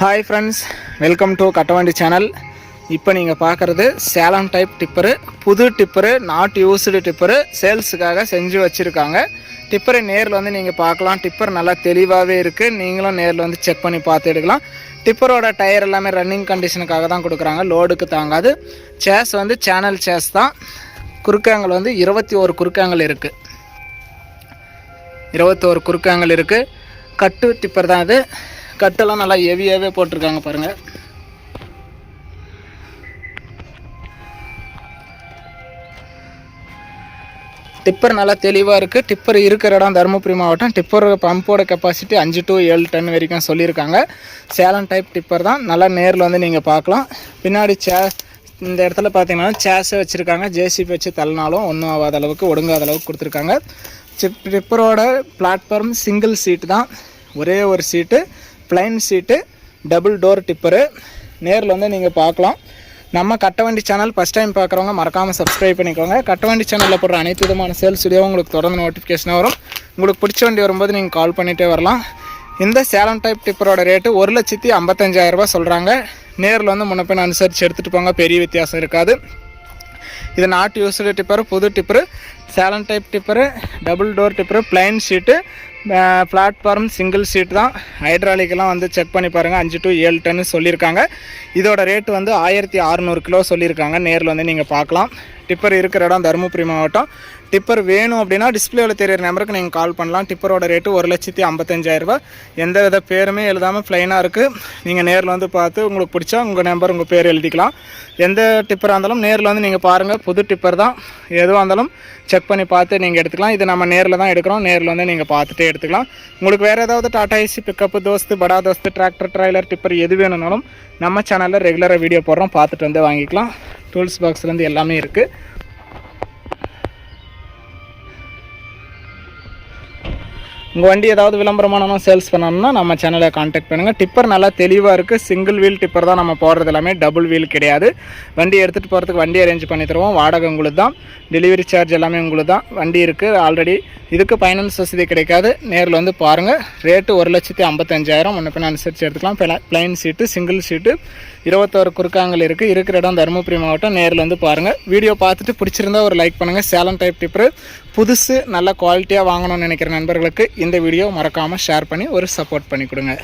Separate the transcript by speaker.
Speaker 1: Hi friends welcome to Kattavandi channel இப்போ நீங்கள் பார்க்குறது சேலம் டைப் டிப்பரு புது டிப்பரு நாட் யூஸ்டு டிப்பரு சேல்ஸுக்காக செஞ்சு வச்சுருக்காங்க. டிப்பரை நேரில் வந்து நீங்கள் பார்க்கலாம். டிப்பர் நல்லா தெளிவாகவே இருக்குது நீங்களும் நேரில் வந்து செக் பண்ணி பார்த்து எடுக்கலாம். டிப்பரோட டயர் எல்லாமே ரன்னிங் கண்டிஷனுக்காக தான் கொடுக்குறாங்க. லோடுக்கு தாங்காது. சேஸ் வந்து சேனல் சேஸ் தான். குறுக்காங்கல் வந்து இருபத்தி ஒரு குறுக்காங்கல் இருக்குது இருபத்தோரு குறுக்காங்கல் இருக்குது கட்டு டிப்பர் தான் இது கட்டெல்லாம் நல்லா ஹெவியாகவே போட்டிருக்காங்க பாருங்கள் டிப்பர் நல்லா தெளிவாக இருக்குது டிப்பர் இருக்கிற இடம் தருமபுரி மாவட்டம். டிப்பர் பம்போட கெப்பாசிட்டி அஞ்சு டு ஏழு டன் வரைக்கும் சொல்லியிருக்காங்க. சேலம் டைப் டிப்பர் தான். நல்லா நேரில் வந்து நீங்கள் பார்க்கலாம். பின்னாடி சே இந்த இடத்துல பார்த்தீங்கன்னா சேஸை வச்சுருக்காங்க. ஜேசிபி வச்சு தள்ளினாலும் ஒன்றும் ஆகாத அளவுக்கு ஒடுங்காத அளவுக்கு கொடுத்துருக்காங்க. சிப் டிப்பரோட பிளாட்ஃபார்ம் சிங்கிள் சீட்டு தான். ஒரே ஒரு sheet plain sheet double door tipper நேரில் வந்து நீங்கள் பார்க்கலாம். நம்ம கட்டவண்டி சேனல் ஃபஸ்ட் டைம் பார்க்குறவங்க மறக்காமல் சப்ஸ்கிரைப் பண்ணிக்கோங்க. கட்டவண்டி சேனலில் போடுற அனைத்து விதமான சேல்ஸ் வீடியோ உங்களுக்கு தொடர்ந்து நோட்டிஃபிகேஷனாக வரும். உங்களுக்கு பிடிச்ச வண்டி வரும்போது நீங்கள் கால் பண்ணிகிட்டே வரலாம். இந்த சேலம் டைப் டிப்பரோட ரேட்டு ஒரு லட்சத்தி ஐம்பத்தஞ்சாயிரரூபா சொல்கிறாங்க நேரில் வந்து முன்னப்பின் அனுசரித்து எடுத்துகிட்டு போங்க. பெரிய வித்தியாசம் இருக்காது. இது நாட்டு யூஸ்டு டிப்பரு புது tipper Salem type tipper double door tipper plain sheet platform single sheet தான். ஹைட்ராலிக்கெல்லாம் வந்து செக் பண்ணி பாருங்கள் அஞ்சு டு ஏழு டன்னு சொல்லியிருக்காங்க. இதோட ரேட் வந்து ஆயிரத்தி அறநூறு கிலோ சொல்லியிருக்காங்க. நேரில் வந்து நீங்கள் பார்க்கலாம். டிப்பர் இருக்கிற இடம் தருமபுரி மாவட்டம். டிப்பர் வேணும் அப்படின்னா டிஸ்பிளேவில் தெரியிற நம்பருக்கு நீங்கள் கால் பண்ணலாம். டிப்பரோட ரேட்டு ஒரு லட்சத்தி ஐம்பத்தஞ்சாயிரரூபா எந்த வித பேருமே எழுதாமல் ப்ளைனாக இருக்குது நீங்கள் நேரில் வந்து பார்த்து உங்களுக்கு பிடிச்சா உங்கள் நம்பர் உங்கள் பேர் எழுதிக்கலாம். எந்த டிப்பராக இருந்தாலும் நேரில் வந்து நீங்கள் பாருங்கள் புது டிப்பர் தான். எதுவாக இருந்தாலும் செக் பண்ணி பார்த்து நீங்கள் எடுத்துக்கலாம். இது நம்ம நேரில் தான் எடுக்கிறோம். நேரில் வந்து நீங்கள் பார்த்துட்டே எடுத்துக்கலாம். உங்களுக்கு வேறு ஏதாவது டாடா ஏசி பிக்கப்பு தோஸ்து படா தோஸ்து டிராக்டர் ட்ரைலர் டிப்பர் எது வேணும்னாலும் நம்ம சேனலில் ரெகுலராக வீடியோ போடுறோம். பார்த்துட்டு வந்து வாங்கிக்கலாம். டூல்ஸ் பாக்ஸ்லேருந்து எல்லாமே இருக்குது உங்கள் வண்டி ஏதாவது விளம்பரமானாலும் சேல்ஸ் பண்ணணும்னா நம்ம சேனலை காண்டாக்ட் பண்ணுங்கள் டிப்பர் நல்லா தெளிவாக இருக்குது சிங்கிள் வீல் டிப்பர் தான் நம்ம போடுறது எல்லாமே. டபுள் வீல் கிடையாது. வண்டி எடுத்துகிட்டு போகிறதுக்கு வண்டி அரேஞ்ச் பண்ணி தருவோம். வாடகை உங்களுக்கு தான் டெலிவரி சார்ஜ் எல்லாமே உங்களுக்கு தான் வண்டி இருக்குது ஆல்ரெடி இதுக்கு ஃபைனான்ஸ் வசதி கிடைக்காது. நேரில் வந்து பாருங்கள் ரேட்டு ஒரு லட்சத்தி ஐம்பத்தஞ்சாயிரம். ஒன்று பின்ன அனுசரித்து எடுத்துக்கலாம். பிளைன் சீட்டு சிங்கிள் சீட்டு இருபத்தோரு குறுக்காங்கல் இருக்குது இருக்கிற இடம் தருமபுரி மாவட்டம். நேரில் வந்து பாருங்கள் வீடியோ பார்த்துட்டு பிடிச்சிருந்தா ஒரு லைக் பண்ணுங்கள் சேலம் டைப் டிப்பர் புதுசு நல்ல குவாலிட்டியாக வாங்கணும்னு நினைக்கிற நண்பர்களுக்கு இந்த வீடியோ மறக்காமல் ஷேர் பண்ணி ஒரு சப்போர்ட் பண்ணி கொடுங்க.